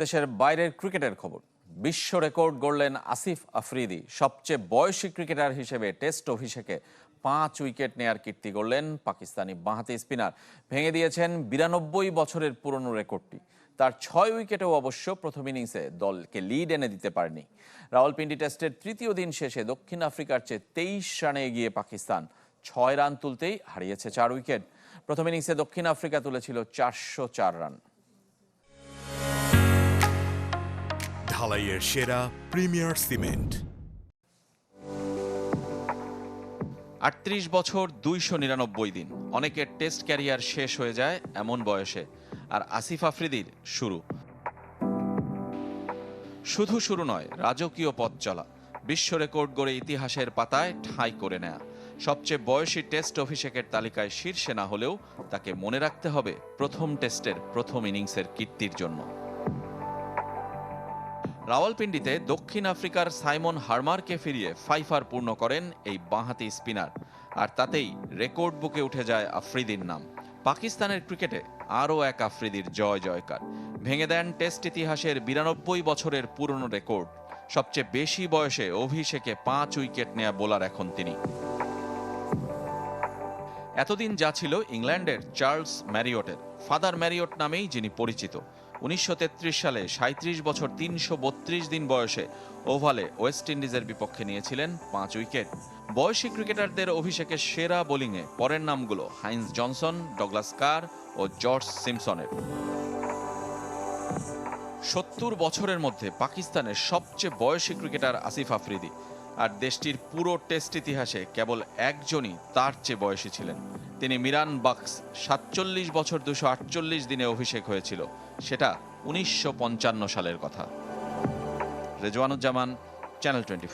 দেশের বাইরের ক্রিকেটের খবর। বিশ্ব রেকর্ড গড়লেন আসিফ আফ্রিদি, সবচেয়ে বয়সী ক্রিকেটার হিসেবে টেস্ট অভিষেকে পাঁচ উইকেট নেয়ার কীর্তি গড়লেন পাকিস্তানি বাঁহাতি স্পিনার। ভেঙে দিয়েছেন বিরানব্বই বছরের পুরনো রেকর্ডটি। তার ছয় উইকেটেও অবশ্য প্রথম ইনিংসে দলকে লিড এনে দিতে পারেনি। রাওয়ালপিন্ডি টেস্টের তৃতীয় দিন শেষে দক্ষিণ আফ্রিকার চেয়ে তেইশ রানে এগিয়ে পাকিস্তান ছয় রান তুলতেই হারিয়েছে চার উইকেট। প্রথম ইনিংসে দক্ষিণ আফ্রিকা তুলেছিল চারশো চার রান। ঢালাইয়ের সেরা প্রিমিয়ার সিমেন্ট। আটত্রিশ বছর দুইশো নিরানব্বই দিন। অনেকের টেস্ট ক্যারিয়ার শেষ হয়ে যায় এমন বয়সে। আর আসিফ আফ্রিদির শুরু। শুধু শুরু নয়, রাজকীয় পথ চলা। বিশ্ব রেকর্ড গড়ে ইতিহাসের পাতায় ঠাঁই করে নেয়া। সবচেয়ে বয়সী টেস্ট অভিষেকের তালিকায় শীর্ষে না হলেও তাকে মনে রাখতে হবে প্রথম টেস্টের প্রথম ইনিংসের কীর্তির জন্য। রাওয়ালপিন্ডিতে দক্ষিণ আফ্রিকার সাইমন হারমারকে ফিরিয়ে ফাইফার পূর্ণ করেন এই বাঁহাতি স্পিনার। আর তাতেই রেকর্ড বুকে উঠে যায় আফ্রিদির নাম। পাকিস্তানের ক্রিকেটে আরও এক আফ্রিদির জয় জয়কার। ভেঙে দেন টেস্ট ইতিহাসের বিরানব্বই বছরের পুরনো রেকর্ড। সবচেয়ে বেশি বয়সে অভিষেকে পাঁচ উইকেট নেয়া বোলার এখন তিনি। এতদিন যা ছিল ইংল্যান্ডের চার্লস ম্যারিয়টের। ফাদার ম্যারিওট নামেই যিনি পরিচিত। উনিশশো সালে সাঁত্রিশ বছর তিনশো বত্রিশ দিন বয়সে ওভালে ওয়েস্ট ইন্ডিজের বিপক্ষে নিয়েছিলেন পাঁচ উইকেট। বয়সী ক্রিকেটারদের অভিষেকে সেরা বোলিংয়ে পরের নামগুলো হাইন্স জনসন, ডগলাস কার ও জর্জ সিমসনের। সত্তর বছরের মধ্যে পাকিস্তানের সবচেয়ে বয়সী ক্রিকেটার আসিফ আফ্রিদি আর দেশটির পুরো টেস্ট ইতিহাসে কেবল একজনই তার চেয়ে বয়সী ছিলেন। তিনি মিরান বাক্স সাতচল্লিশ বছর দুশো আটচল্লিশ দিনে অভিষেক হয়েছিল। সেটা উনিশশো পঞ্চান্ন সালের কথা। Rezwanuzzaman channel twenty